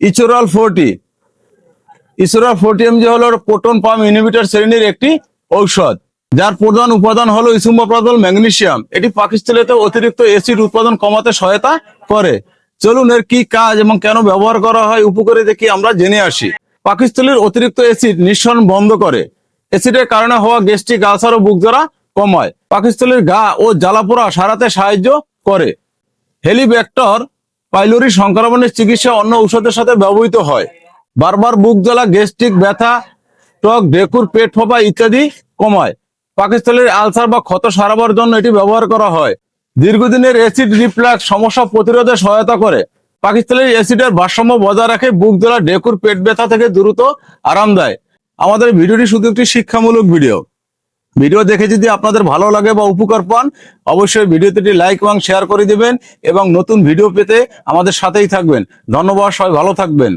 ইচোরাল forty ইসোরাল forty MG হলো proton pump inhibitor শ্রেণির একটি ঔষধ। যার প্রধান উপাদান হলো ইসুম্বাপ্রাদল ম্যাগনেসিয়াম। এটি পাকিস্তানিতে অতিরিক্ত অ্যাসিড উৎপাদন কমাতে সহায়তা করে। চলুন এর কি কাজ এবং কেন ব্যবহার করা হয় উপকারে দেখি আমরা জেনে আসি। পাকিস্তানের অতিরিক্ত অ্যাসিড নিঃসরণ বন্ধ করে। অ্যাসিডের কারণে হওয়া গ্যাস্ট্রিক আলসার ও বুক জ্বালা কমায়। পাকিস্তানের গা ও জ্বালাপোড়া সারাতে সাহায্য করে। হেলিব্যাক্টর পাইলোরি সংক্রমণের চিকিৎসা অন্য ঔষধের সাথে ব্যবহৃত হয়। বারবার বুক জ্বালা, গ্যাস্ট্রিক ব্যথা টক ডেকুর পেট ফোপা ইত্যাদি কমায়। পাকিস্তানের আলসার বা ক্ষত সারাবার জন্য এটি ব্যবহার করা হয়। দীর্ঘদিনের অ্যাসিড রিফ্লাক্স সমস্যা প্রতিরোধে সহায়তা করে। পাকিস্তানের অ্যাসিডের ভারসাম্য বজায় রাখে বুক জ্বালা ডেকুর পেট ব্যথা থেকে দ্রুত আরাম দেয়। আমাদের ভিডিওটি শুধু একটি শিক্ষামূলক ভিডিও। ভিডিও দেখে যদি আপনাদের ভালো লাগে বা উপকার পান, অবশ্যই ভিডিওতে লাইক এবং শেয়ার করে দিবেন এবং নতুন ভিডিও পেতে আমাদের সাথেই থাকবেন। ধন্যবাদ, সবাই ভালো থাকবেন।